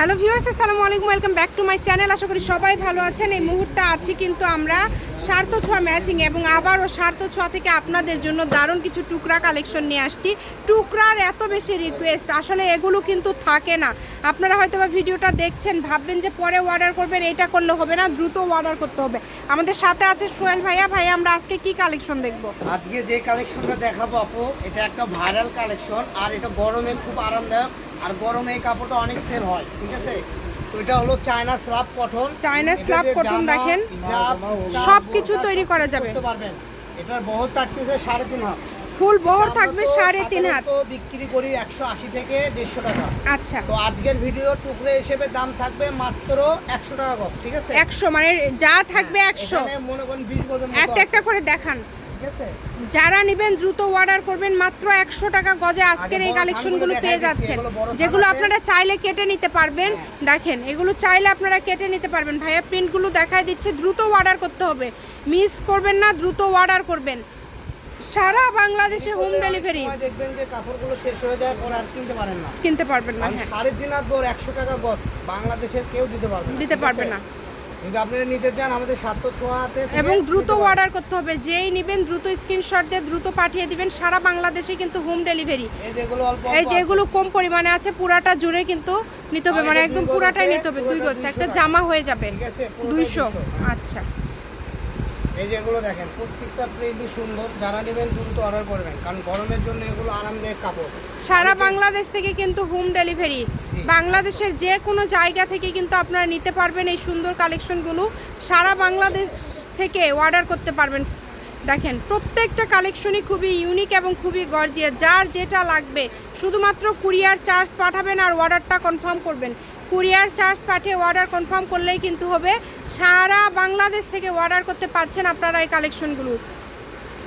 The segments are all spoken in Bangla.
হ্যালো ভিউয়ার্স, আসসালামু আলাইকুম, welcome back to my channel. আশা করি সবাই ভালো আছেন। এই মুহূর্তে আছি কিন্তু আমরা স্বার্থ ছোঁয়া ম্যাচিং এবং আবারও স্বার্থ ছোঁয়া থেকে আপনাদের জন্য দারুণ কিছু টুকরা কালেকশন নিয়ে আসছি। টুকরার এত বেশি রিকোয়েস্ট আসলে এগুলো কিন্তু থাকে না। আপনারা হয়তো বা ভিডিওটা দেখছেন, ভাববেন যে পরে অর্ডার করবেন এটা করলে হবে না, দ্রুত অর্ডার করতে হবে। আমাদের সাথে আছে সোহেল ভাইয়া। ভাইয়া, আমরা আজকে কি কালেকশন দেখব? আজকে যে কালেকশনটা দেখাবো আপু, এটা একটা ভাইরাল কালেকশন আর এটা গরমে খুব আরামদায়ক। আর গরমে এই কাপড়টা অনেক সেল হয় ঠিক আছে? তো এটা হলো China slub cotton China slub cotton দেখেন। সবকিছু তৈরি করা যাবে। করতে পারবেন। এটার বহুত থাকতেছে সাড়ে তিন হাত। ফুল বহর থাকবে সাড়ে তিন হাত। সাধারণত বিক্রি করি একশো আশি থেকে দেড়শো টাকা। আচ্ছা। তো আজকের ভিডিও টুকরে হিসেবে দাম থাকবে মাত্র একশো টাকা গজ ঠিক আছে? একশো মানে যা থাকবে একশো। এখানে মনে করেন বিশ একটা একটা করে দেখান। ঠিক আছে? যারা নেবেন দ্রুত অর্ডার করবেন মাত্র একশো টাকা গজে আজকের এই কালেকশনগুলো পেয়ে যাচ্ছেন। যেগুলো আপনারা চাইলে কেটে নিতে পারবেন। দেখেন এগুলো চাইলে আপনারা কেটে নিতে পারবেন। ভাইয়া প্রিন্টগুলো দেখাই দিচ্ছে দ্রুত অর্ডার করতে হবে। মিস করবেন না দ্রুত অর্ডার করবেন। সারা বাংলাদেশে হোম ডেলিভারি দেখবেন যে কাপড়গুলো শেষ হয়ে যায় পরে আর কিনতে পারেন না। কিনতে পারবেন না হ্যাঁ। সাড়ে তিন হাত একশো টাকা গজ বাংলাদেশের কেউ দিতে পারবে দিতে পারবে না। কিন্তু আপনারা নিতে চান আমাদের স্বার্থ ছোঁয়াতে এবং দ্রুত অর্ডার করতে হবে। যেই নেবেন দ্রুত স্ক্রিনশট দিয়ে দ্রুত পাঠিয়ে দিবেন। সারা বাংলাদেশে কিন্তু হোম ডেলিভারি এই যেগুলো অল্প এই যেগুলো কম পরিমাণে আছে পুরাটা জুড়ে কিন্তু নিতে হবে। মানে একদম পুরাটাই নিতে হবে। দুই পুরোটা একটা জামা হয়ে যাবে। দুইশো। আচ্ছা। এই যেগুলো দেখেন প্রত্যেকটা প্রিন্টই সুন্দর। যারা নেবেন দ্রুত অর্ডার করবেন কারণ গরমের জন্য এগুলো আরামদায়ক কাপড়। সারা বাংলাদেশ থেকে কিন্তু হোম ডেলিভারি বাংলাদেশের যে কোনো জায়গা থেকে কিন্তু আপনারা নিতে পারবেন এই সুন্দর কালেকশনগুলো সারা বাংলাদেশ থেকে অর্ডার করতে পারবেন। দেখেন প্রত্যেকটা কালেকশনই খুবই ইউনিক এবং খুবই গর্জিয়াস যার যেটা লাগবে শুধুমাত্র কুরিয়ার চার্জ পাঠাবেন আর অর্ডারটা কনফার্ম করবেন। কুরিয়ার চার্জ পাঠিয়ে অর্ডার কনফার্ম করলেই কিন্তু হবে। সারা বাংলাদেশ থেকে অর্ডার করতে পারছেন আপনারা এই কালেকশনগুলো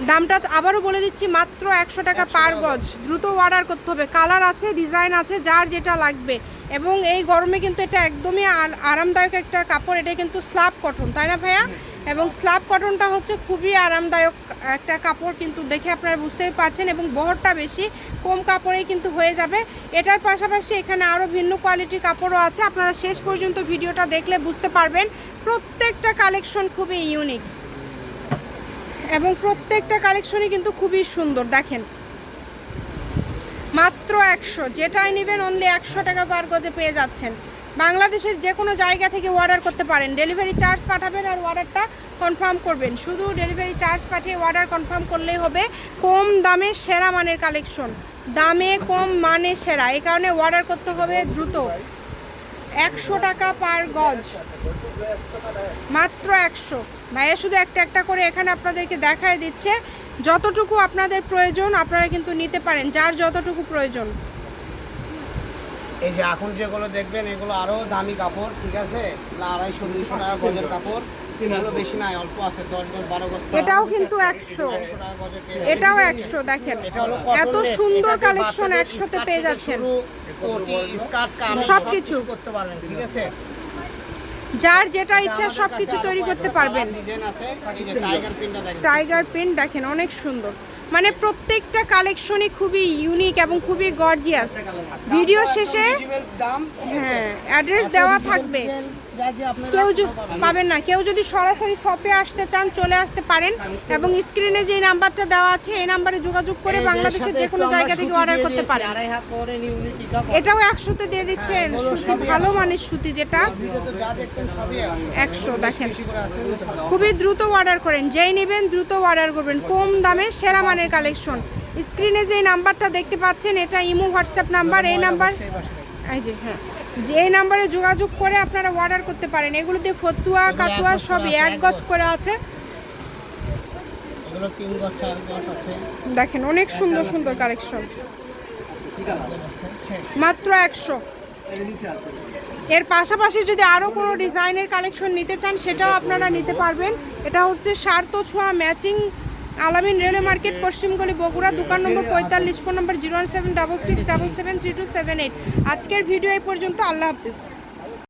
দামটা আবারও বলে দিচ্ছি মাত্র একশো টাকা পার গজ দ্রুত অর্ডার করতে হবে। কালার আছে ডিজাইন আছে যার যেটা লাগবে। এবং এই গরমে কিন্তু এটা একদমই আরামদায়ক একটা কাপড় এটা কিন্তু স্লাব কটন তাই না ভাইয়া? এবং স্ল্যাব কটনটা হচ্ছে খুবই আরামদায়ক একটা কাপড়, কিন্তু দেখে আপনারা বুঝতেই পারছেন এবং বহরটা বেশি কম কাপড়েই কিন্তু হয়ে যাবে। এটার পাশাপাশি এখানে আরও ভিন্ন কোয়ালিটির কাপড়ও আছে। আপনারা শেষ পর্যন্ত ভিডিওটা দেখলে বুঝতে পারবেন, প্রত্যেকটা কালেকশন খুবই ইউনিক এবং প্রত্যেকটা কালেকশনই কিন্তু খুবই সুন্দর, দেখেন। মাত্র একশো, যেটাই নেবেন অনলি একশো টাকা পার গজে পেয়ে যাচ্ছেন। বাংলাদেশের যে কোনো জায়গা থেকে অর্ডার করতে পারেন। ডেলিভারি চার্জ পাঠাবেন আর অর্ডারটা কনফার্ম করবেন। শুধু ডেলিভারি চার্জ পাঠিয়ে অর্ডার কনফার্ম করলেই হবে। কম দামে সেরা মানের কালেকশন দামে কম মানে সেরা। এই কারণে অর্ডার করতে হবে দ্রুত। একশো টাকা পার গজ। মাত্র একশো। ভাইয়া, শুধু একটা একটা করে এখানে আপনাদেরকে দেখায় দিচ্ছে। যতটুকু আপনাদের প্রয়োজন, আপনারা কিন্তু নিতে পারেন। যার যতটুকু প্রয়োজন। এই যে এখন যেগুলো দেখবেন এগুলো আরও দামি কাপড় ঠিক আছে? আড়াইশো দুইশো টাকা গজের কাপড়। এগুলো বেশি নাই অল্প আছে দশ গজ বারো গজ এটাও কিন্তু একশো। এটাও একশো দেখেন। এত সুন্দর কালেকশন একসাথে পেয়ে যাচ্ছেন। সবকিছু। সবকিছু করতে পারবেন ঠিক আছে? যার যেটা ইচ্ছা আমাদের সব কিছু তৈরি করতে পারবেন। টাইগার প্রিন্ট দেখেন অনেক সুন্দর। মানে প্রত্যেকটা কালেকশনই খুবই ইউনিক এবং খুবই গর্জিয়াস ভিডিও শেষে? হ্যাঁ অ্যাড্রেস দেওয়া থাকবে কেউ পাবেন। না। কেউ যদি সরাসরি শপে আসতে চান চলে আসতে পারেন এবং স্ক্রিনে যে নাম্বারটা দেওয়া আছে এই নাম্বারে যোগাযোগ করে বাংলাদেশের যে কোনো জায়গা থেকে অর্ডার করতে পারেন। এটাও একশোতে দিয়ে দিচ্ছেন। হ্যাঁ, সুতি ভালো মানের সুতি যেটা একশো। দেখেন। খুবই দ্রুত অর্ডার করেন। যেই নেবেন দ্রুত অর্ডার করবেন। কম দামে সেরা মানের কালেকশন স্ক্রিনে যে নাম্বারটা দেখতে পাচ্ছেন এটা ইমো হোয়াটসঅ্যাপ নাম্বার এই নাম্বার এই যে হ্যাঁ। এই নাম্বারে যোগাযোগ করে আপনারা অর্ডার করতে পারেন। এগুলোতে ফতুয়া কাতুয়া সবই এক গজ। করে আছে। এগুলো দেখেন অনেক সুন্দর সুন্দর কালেকশন মাত্র একশো। এর পাশাপাশি যদি আরও কোনো ডিজাইনের কালেকশন নিতে চান সেটাও আপনারা নিতে পারবেন। এটা হচ্ছে সার্থ ছোঁয়া ম্যাচিং আলামিন রেলওয়ে মার্কেট পশ্চিমগলি বগুড়া, দোকান নম্বর পঁয়তাল্লিশ, ফোন নম্বর zero one seven double six double seven three two seven eight. আজকের ভিডিও এই পর্যন্ত, আল্লাহ হাফিজ।